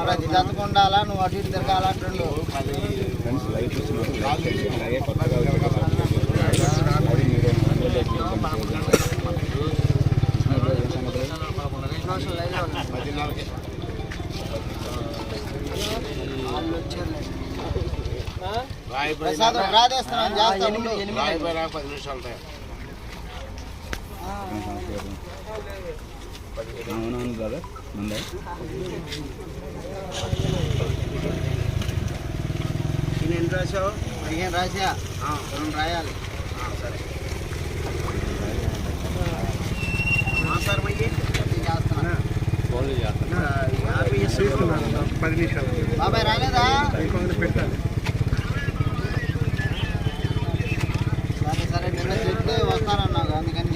ప్రతి జతకు ఉండాలా నువ్వు అటు ఇటు తిరగాలంటుండు లైక్ చేయండి. అలాగే కొత్తగా వచ్చే వాళ్ళు సబ్స్క్రైబ్ చేసుకోండి. అది మీరు హండ్రెడ్ లైక్ చేయండి. కృష్ణారావు ఏం సంగతి? వాళ్ళు వచ్చారులే. ప్రసాద్ రాజేస్తున్నాను చేస్తా ఉండు ఆ, సంస్కారం. అవునవును బ్రదర్ ముందే. నేను రాసావు పదిహేను రాసా రెండు రాయాలి. సరే. పది నిమిషాలు. బాబాయ్ రాలేదా? ఇంకొకటి పెట్టాలి. సరే సరే నిన్న చెప్తే వస్తానన్నావు. అందుకని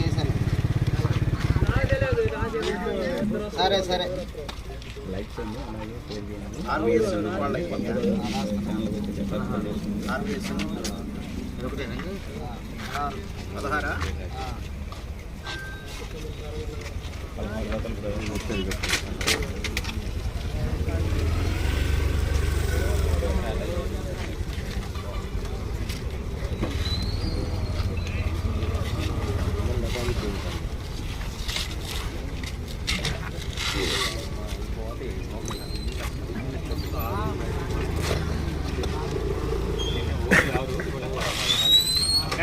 సరే సరే. లైక్ చేయండి అలాగే షేర్ చేయండి కొత్తగా ఛానల్ వచ్చి సబ్స్క్రైబ్ చేసుకోండి పదహారా పదహారు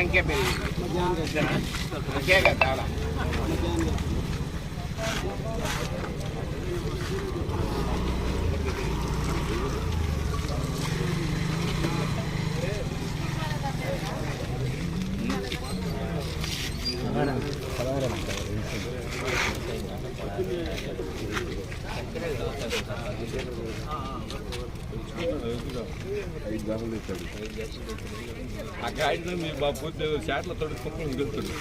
రోజులు బ్రదర్ వచ్చేది పెట్టండి. ఐదు దారులు ఇచ్చాడు ఆ గాడిద మీ బాబు షాట్ల తొడుక్కుంటూ వెళ్తుంది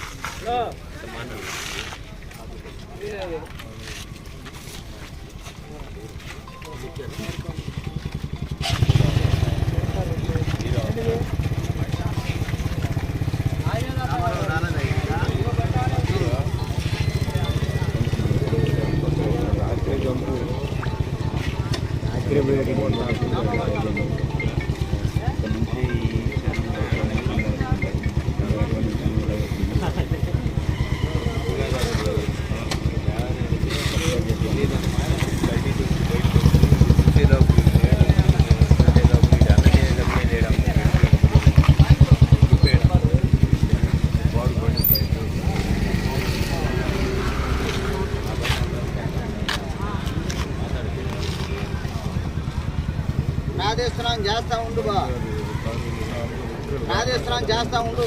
రాత్రి ఉండు బా చేస్తా ఉండు.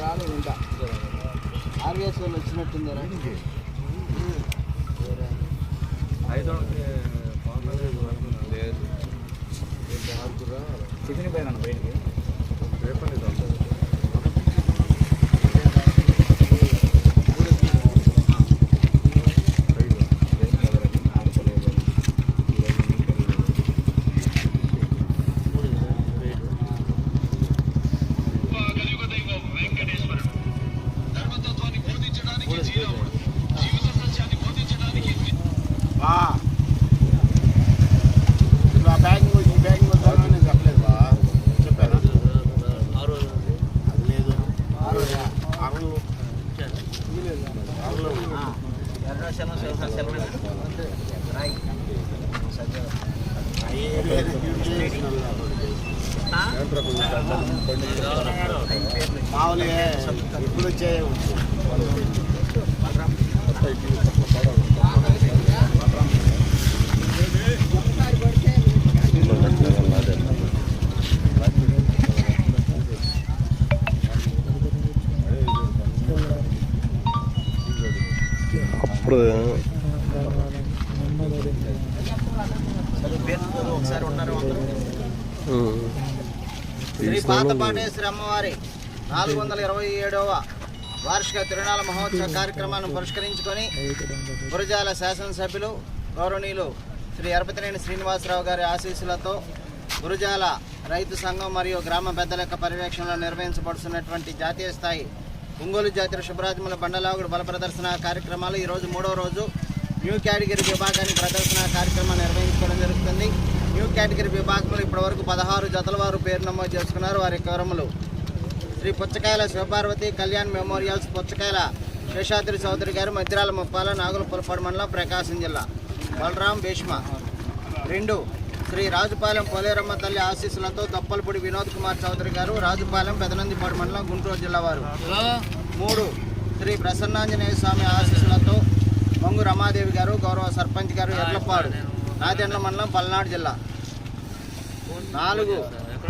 రాలేదు ఇంకా వాళ్ళు వచ్చినట్టుందరా టిఫిన్ పోయినాను బయటికి. బ్యాగింగ్ ఈ బ్యాగింగ్ వద్దామని నేను చెప్పలేదు బా చెప్పానా అది లేదు ఆరు మామూలుగా ఇప్పుడు వచ్చే అప్పుడు ఒకసారి ఉన్నారు శ్రీ పాతపాటేశ్వరి అమ్మవారి నాలుగు వందల ఇరవై ఏడవ వార్షిక తిరునాళ మహోత్సవ కార్యక్రమాన్ని పురస్కరించుకొని గురజాల శాసనసభ్యులు గౌరవనీయులు శ్రీ అరపతినేని శ్రీనివాసరావు గారి ఆశీస్సులతో గురజాల రైతు సంఘం మరియు గ్రామ పెద్దల యొక్క పర్యవేక్షణలో నిర్వహించబడుతున్నటువంటి జాతీయ స్థాయి ఒంగోలు జాతీయ శుభరాజముల బండలాగుడు బల ప్రదర్శన కార్యక్రమాలు ఈరోజు మూడో రోజు న్యూ కేటగిరీ విభాగాన్ని ప్రదర్శన కార్యక్రమం నిర్వహించుకోవడం జరుగుతుంది. న్యూ కేటగిరీ విభాగంలో ఇప్పటివరకు పదహారు జతల వారు పేరు నమోదు చేసుకున్నారు. వారి వివరములు శ్రీ పుచ్చకాయల శివపార్వతి కళ్యాణ్ మెమోరియల్స్ పుచ్చకాయల శేషాద్రి చౌదరి గారు మధ్యరాల ముప్పాల నాగుల పులపాడు మండలం ప్రకాశం జిల్లా. బలరాం భీష్మ. రెండు శ్రీ రాజుపాలెం పోలేరమ్మ తల్లి ఆశీస్సులతో దప్పలపూడి వినోద్ కుమార్ చౌదరి గారు రాజుపాలెం పెదనందిపాడు మండలం గుంటూరు జిల్లా వారు. మూడు శ్రీ ప్రసన్నాంజనేయ స్వామి ఆశీస్సులతో మంగు రమాదేవి గారు గౌరవ సర్పంచ్ గారు ఎర్లపాడు నాదెండ్ల మండలం పల్నాడు జిల్లా. నాలుగు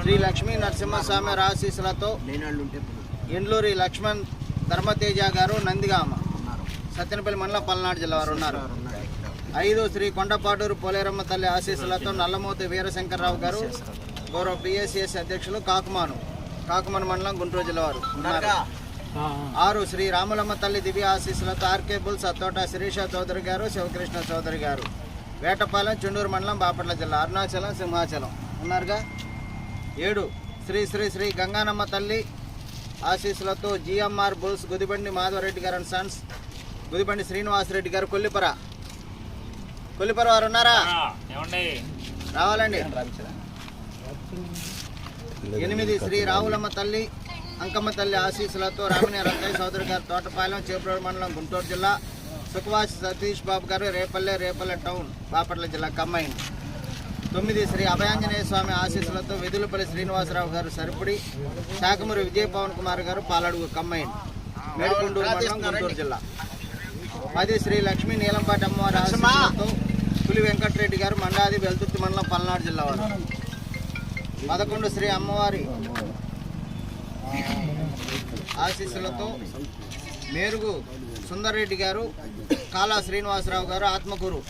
శ్రీ లక్ష్మీ నరసింహస్వామి ఆశీస్సులతో ఎండ్లూరి లక్ష్మణ్ ధర్మతేజ గారు నందిగామ సత్యనపల్లి మండలం పల్నాడు జిల్లా వారు ఉన్నారు. ఐదు శ్రీ కొండపాటూరు పోలేరమ్మ తల్లి ఆశీస్సులతో నల్లమూతి వీరశంకర్రావు గారు గౌరవ పిఎస్సిఎస్ అధ్యక్షులు కాకుమాను కాకుమాను మండలం గుంటూరు జిల్లా వారు ఉన్నారు. ఆరు శ్రీ రాములమ్మ తల్లి దివ్య ఆశీస్సులతో R K bulls Attota Sirisha Chowdary garu Sivakrishna Chowdary గారు వేటపాలెం చుండూరు మండలం బాపట్ల జిల్లా అరుణాచలం సింహాచలం. ఉన్నారుగా? ఏడు. శ్రీ శ్రీ శ్రీ గంగానమ్మ తల్లి ఆశీస్సులతో జిఎంఆర్ బుల్స్ గుదిబండి మాధవరెడ్డి గారు అండ్ సన్స్ గుదిబండి శ్రీనివాసరెడ్డి గారు కొల్లిపర. కొల్లిపర వారు ఉన్నారా? రావాలండి. ఎనిమిది శ్రీ రావులమ్మ తల్లి అంకమ్మ తల్లి ఆశీస్సులతో రామిని రంగయ్య సోదరి గారు తోటపాలెం చేపూరు మండలం గుంటూరు జిల్లా సుఖవాసి సతీష్ బాబు గారు రేపల్లె రేపల్లె టౌన్ బాపట్ల జిల్లా కమ్మైన్. తొమ్మిది శ్రీ అభయాంజనేయ స్వామి ఆశీస్సులతో వెదులపల్లి శ్రీనివాసరావు గారు సరిపుడి శాఖమూరి విజయ పవన్ కుమార్ గారు పాలడుగు కమ్మైన్ మేడుకొండూరు మండలం గుంటూరు జిల్లా. పది శ్రీ లక్ష్మీ నీలంపాటి అమ్మవారి ఆశీస్సులతో పులి వెంకటరెడ్డి గారు మండాది వెల్తుర్తి మండలం పల్నాడు జిల్లా వారు. పదకొండు శ్రీ అమ్మవారి ఆశీస్సులతో మేరుగు సుందర్రెడ్డి గారు కాలా శ్రీనివాసరావు గారు ఆత్మకూరు.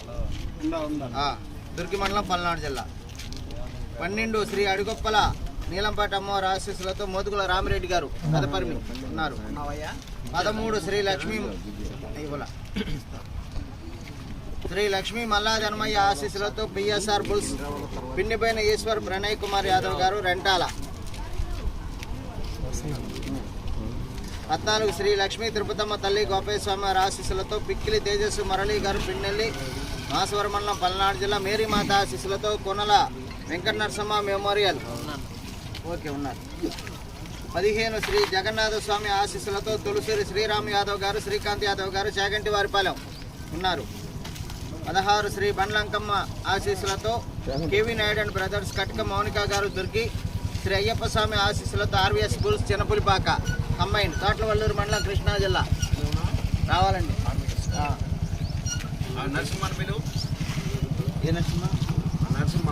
దుర్గి మండలం పల్నాడు జిల్లా. పన్నెండు శ్రీ అడిగొప్పల నీలంపాటి అమ్మవారి ఆశీస్సులతో మోదుగుల రామిరెడ్డి గారు పదపరిమి ఉన్నారు. పదమూడు శ్రీ లక్ష్మీ ఇవ్వల శ్రీ లక్ష్మీ మల్లాధర్మయ్య ఆశీస్సులతో P S R bulls Pinnipoyina Eshwar Pranay Kumar Yadav garu Rentala. పద్నాలుగు శ్రీ లక్ష్మీ తిరుపతమ్మ తల్లి గోపయ్య స్వామి వారి ఆశీస్సులతో పిక్కిలి తేజస్సు మురళీ గారు పిన్నెల్లి మాసవరం మండలం పల్నాడు జిల్లా మేరీమాత శిశులతో కొనల వెంకట నరసింహ మెమోరియల్. ఓకే ఉన్నారు. పదిహేను శ్రీ జగన్నాథ స్వామి ఆశీస్సులతో తొలిసూరి శ్రీరామ్ యాదవ్ గారు శ్రీకాంత్ యాదవ్ గారు చాగంటి వారిపాలెం ఉన్నారు. పదహారు శ్రీ బండ్లంకమ్మ ఆశీస్సులతో K V Naidu and brothers Katka Mounika garu Durgi Shri Ayyappa Swamy ఆశీస్సులతో R V S bulls Chinnapulipaka combine Thotlavalluru మండలం కృష్ణా జిల్లా. రావాలండి. నరసింహ పిలువు. ఏ నరసింహ? నరసింహ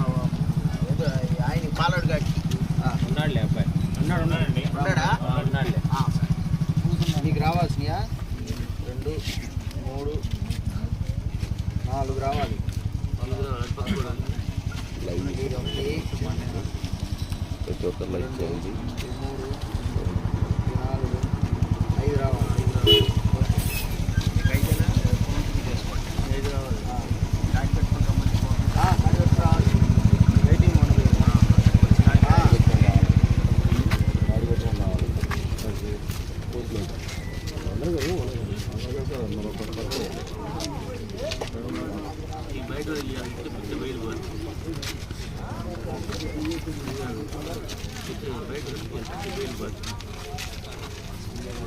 ఏదో ఆయన పాలడు గాడి ఉన్నాడులే అబ్బాయి. ఉన్నాడు ఉన్నాడండి. ఉన్నాడా? ఉన్నాడులే. మీకు రావాల్సినయా? రెండు మూడు నాలుగు రావాలి. ఒకటి, ఒకటి, ప్రతి ఒక్కరు లైక్ చేయండి. మూడు నాలుగు ఐదు రావాలి ఐదు రావాలి ఆ. ఆ, అది ఒకటి రావాలి వెయిటింగ్ ఉండదు ఆ.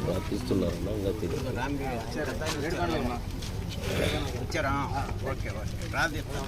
ప్రార్థిస్తున్నారన్నా ఇంకా తెలియదు ఏడుకొండలమ్మ. వచ్చారా ఓకే ఓకే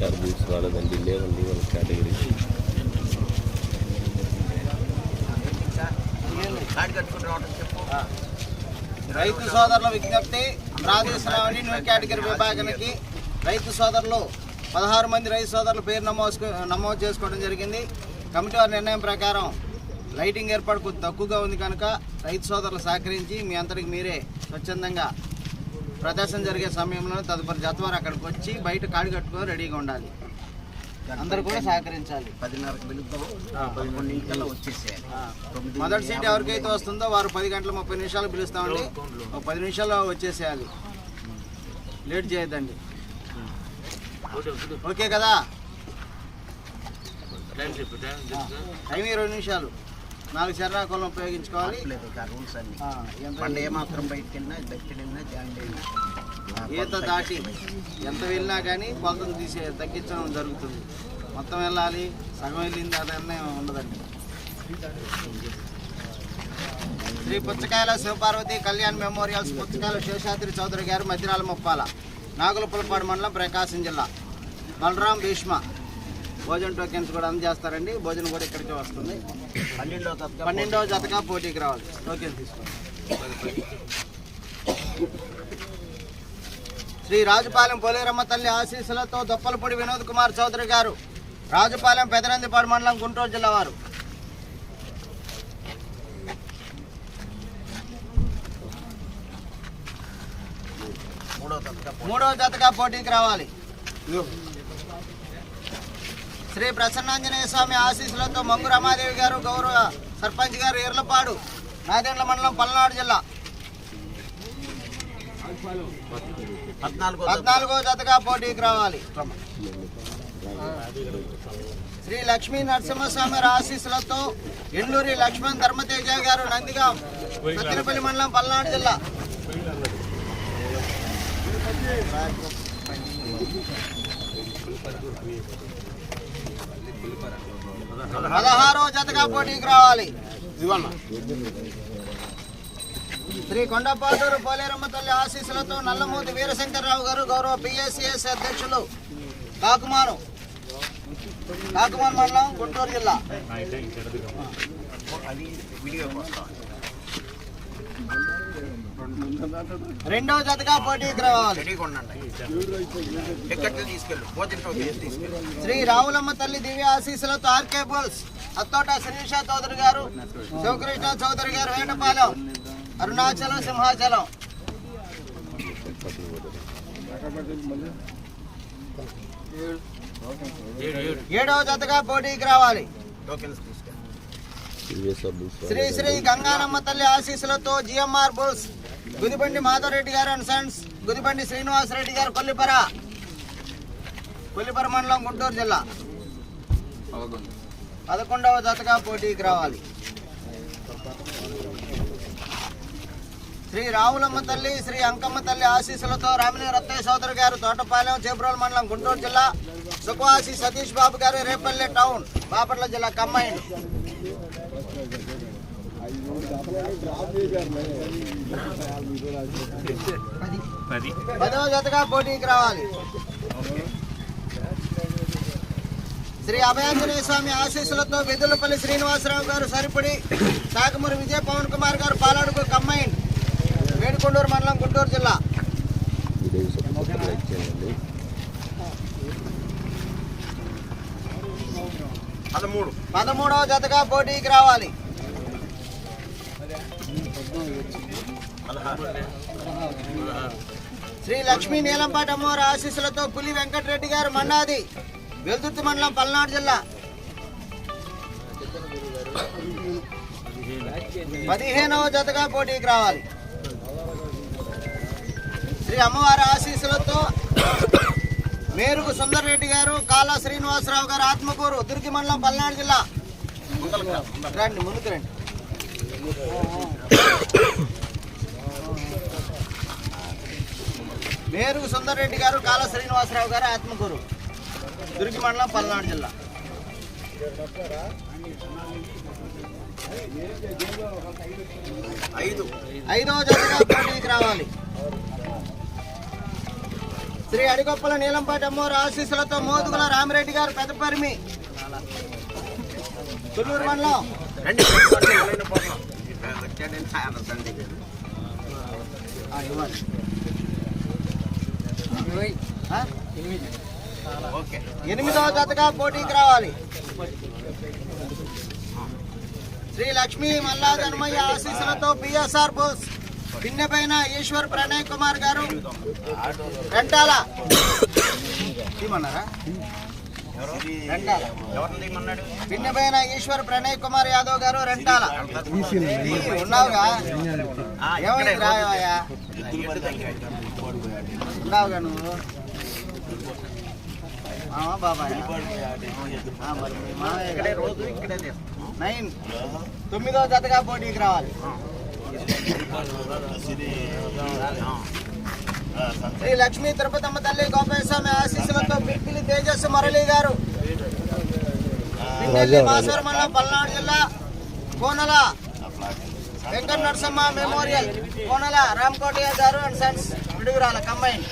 బీఆర్ఆర్ బూట్స్ రాలేదండి లేవండి వాళ్ళ కేటగిరీ రైతు సోదరుల విజ్ఞప్తి ప్రాదేశికమైన న్యూ కేటగిరీ విభాగానికి రైతు సోదరులు పదహారు మంది రైతు సోదరుల పేరు నమోదు నమోదు చేసుకోవడం జరిగింది. కమిటీ వారి నిర్ణయం ప్రకారం లైటింగ్ ఏర్పాటు కొద్ది తక్కువగా ఉంది కనుక రైతు సోదరులు సహకరించి మీ అంతటికి మీరే స్వచ్ఛందంగా ప్రదర్శన జరిగే సమయంలో తదుపరి జతవారు అక్కడికి వచ్చి బయట కాడి కట్టుకొని రెడీగా ఉండాలి. అందరూ కూడా సహకరించాలి. పదిన్నరకు వెలుగుతాం పదకొండింటికల్లా వచ్చేసేయాలి. మొదటి సీట్ ఎవరికైతే వస్తుందో వారు పది గంటల ముప్పై నిమిషాలు పిలుస్తామండి. ఒక పది నిమిషాల్లో వచ్చేసేయాలి. లేట్ చేయొద్దండి. ఓకే కదా? టైం ఇరవై నిమిషాలు. నాలుగు శరీరాకులను ఉపయోగించుకోవాలి. లేదు ఇక రూల్స్ అన్ని. ఆ, పండు ఏమాత్రం బయటకు వెళ్ళినా బయటకు వెళ్ళినా జాయిన్ అయినా. ఈత దాటి ఎంత వెళ్ళినా కానీ కొలతను తీసే తగ్గించడం జరుగుతుంది. మొత్తం వెళ్ళాలి. సగం వెళ్ళింది అదన్నీ ఉండదండి. శ్రీ పుచ్చకాయల శివపార్వతి కళ్యాణ్ మెమోరియల్స్ పుచ్చకాయల శేషాద్రి చౌదరి గారు మధ్యనాల ముప్పాల నాగులపులపాడు మండలం ప్రకాశం జిల్లా బలరాం భీష్మ భోజన టోకెన్స్ కూడా అందజేస్తారండి. భోజనం కూడా ఇక్కడికే వస్తుంది. పన్నెండో పన్నెండవ జతగా పోటీకి రావాలి. టోకెన్ తీసుకోండి. శ్రీ రాజుపాలెం పోలేరమ్మ తల్లి ఆశీస్సులతో దొప్పలపూడి వినోద్ కుమార్ చౌదరి గారు రాజుపాలెం పెదనందిపాడు మండలం గుంటూరు జిల్లా వారు. మూడో జతగా పోటీకి రావాలి. శ్రీ ప్రసన్నాంజనేయ స్వామి ఆశీస్సులతో మంగు రమాదేవి గారు గౌరవ సర్పంచ్ గారు ఎర్లపాడు నాదేండ్ల మండలం పల్నాడు జిల్లా. పద్నాలుగో జతగా పోటీకి రావాలి. శ్రీ లక్ష్మీ నరసింహస్వామి ఆశీస్సులతో ఎండూరి లక్ష్మణ్ ధర్మతేజ గారు నందిగాం సత్తినపల్లి మండలం పల్నాడు జిల్లా. పదహారో జతగా పోటీకి రావాలి. శ్రీ కొండపాటూరు పోలేరమ్మ తల్లి ఆశీస్సులతో నల్లమూతి వీరశంకర్రావు గారు గౌరవ పిఎస్సిఎస్ అధ్యక్షులు కాకుమాను. కాకుమాన్ మండలం గుంటూరు జిల్లా. రెండవ జతగా పోటీకి రావాలి శ్రీ రావులమ్మ తల్లి దివ్య ఆశీస్సులతో ఆర్కే బోల్స్ అత్తోట శిరీష చౌదరి గారు శివకృష్ణ చౌదరి గారు వేటపాలెం అరుణాచలం సింహాచలం. ఏడవ జతగా పోటీకి రావాలి శ్రీ శ్రీ గంగానమ్మ తల్లి ఆశీస్సులతో జిఎంఆర్ బుల్స్ గుదిబండి మాధవరెడ్డి గారు అండ్ సన్స్ గుదిబండి శ్రీనివాసరెడ్డి గారు కొల్లిపర. కొల్లిపర మండలం గుంటూరు జిల్లా. పదకొండవ జతగా పోటీకి రావాలి. శ్రీ రావులమ్మ తల్లి శ్రీ అంకమ్మ తల్లి ఆశీస్సులతో రామిని రత్తయ్య సోదరు గారు తోటపాలెం చేబ్రోల్ మండలం గుంటూరు జిల్లా. సుఖవాసి సతీష్ బాబు గారు రేపల్లె టౌన్ బాపట్ల జిల్లా కమ్మైండ్ పదవ జతగా పోటీకి రావాలి. శ్రీ అభయాంజనేయ స్వామి ఆశీస్సులతో వెదులపల్లి శ్రీనివాసరావు గారు సరిపడి సాగమూరి విజయ పవన్ కుమార్ గారు పాలాడుకు కమ్మైన్ వేడుకొండూరు మండలం గుంటూరు జిల్లా. పదమూడు. పదమూడవ జతగా పోటీకి రావాలి. శ్రీ లక్ష్మీ నీలంపాటి అమ్మవారి ఆశీస్సులతో పులి వెంకటరెడ్డి గారు మన్నాది వెల్దుర్తి మండలం పల్నాడు జిల్లా. పదిహేనవ జతగా పోటీకి రావాలి. శ్రీ అమ్మవారి ఆశీస్సులతో మేరుకు సుందర్ రెడ్డి గారు కాలా శ్రీనివాసరావు గారు ఆత్మకూరు దుర్గి మండలం పల్నాడు జిల్లా. రండి ముందుకు రండి. మేరుకు సుందర్ రెడ్డి గారు కాలా శ్రీనివాసరావు గారు ఆత్మకూరు. దుర్గి మండలం పల్నాడు జిల్లా. ఐదు. ఐదవ జతగా పోటీకి రావాలి. శ్రీ అడిగొప్పల నీలంపాటి అమ్మవారి ఆశీస్సులతో మోదుగుల రామిరెడ్డి గారు పెద్దపరిమి తుళ్ళూరు మండలం. రెండు ఎవరైనా పోతాం వచ్చాడని చాలా తండ్రి ఆ, ఇవ్వాలి ఆ? ఓకే ఎనిమిదవ జతగా పోటీకి రావాలి. శ్రీ లక్ష్మీ మల్లా ఆశీస్సులతో P S R Bose. Pinnepaina Eshwar Pranay Kumar garu. Rentala Pinnepaina Eshwar Pranay Kumar Yadav garu Rentala ఉన్నావుగా? ఏమైంది రాయవయ్యా ఉన్నావుగా నువ్వు? ఇక్కడే రోజు ఇక్కడే తీస్తాం. నైన్. తొమ్మిదో జతగా పోటీకి రావాలి. శ్రీ లక్ష్మీ తిరుపతమ్మ తల్లి గోపాల స్వామి ఆశీస్సులతో పిప్పిలి తేజస్సు మురళి గారు. మాసూరు మండలం పల్నాడు జిల్లా కోనల. వెంకట నరసమ్మ మెమోరియల్ కోనల రామకోటయ్య గారు అండ్ సన్స్ విడుగురాల కంబైన్.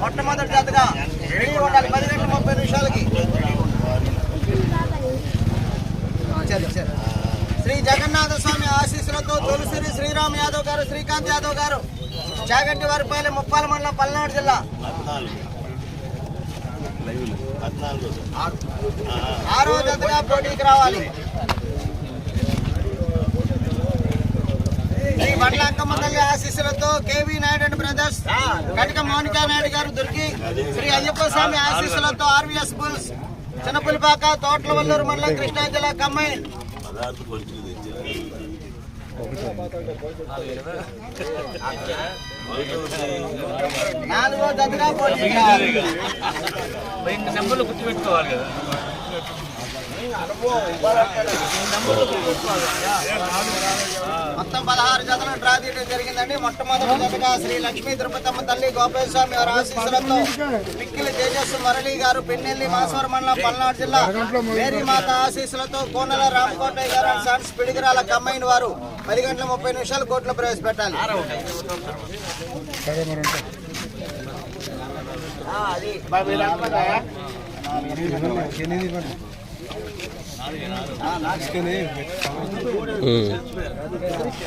మొట్టమొదటి జతగా రెడీ ఉండాలి పది గంటల ముప్పై నిమిషాలకి. శ్రీ జగన్నాథ స్వామి ఆశీస్సులతో తొలిసిరి శ్రీరామ్ యాదవ్ గారు శ్రీకాంత్ యాదవ్ గారు చాగంటి వారిపల్లి ముప్పాల మండలం పల్నాడు జిల్లా. ఆరో జతగా పోటీకి రావాలి. శ్రీ బండ్లాంకమ్మ తల్లి ఆశీస్సులతో K V Naidu and brothers Katika Monika Naidu garu దొరికి శ్రీ అయ్యప్ప స్వామి ఆశీస్సులతో ఆర్వీఎస్ బుల్స్ చిన్నపులిపాక తోటల వల్లూరు మండలం కృష్ణా జిల్లా కమ్మైన్ నాలుగో జతగా పోటీ నెంబర్లు గుర్తుపెట్టుకోవాలి కదా. మొత్తం పదహారు జతలు డ్రా తీయడం జరిగిందండి. మొట్టమొదటి జతగా శ్రీ లక్ష్మీ తిరుపతమ్మ తల్లి గోపాల స్వామి వారి ఆశీస్సులతో పిక్కిలి తేజస్సు మురళి గారు పెన్నెల్లి మాసవర మండలం పల్నాడు జిల్లా మేరీ మాత ఆశీస్సులతో కోనల రామకోటయ్య గారు అండ్ సన్స్ పిడిగిరాల కమ్మైన వారు పది గంటల ముప్పై నిమిషాలు కోర్టులో ప్రవేశపెట్టాలి. అది. हम्म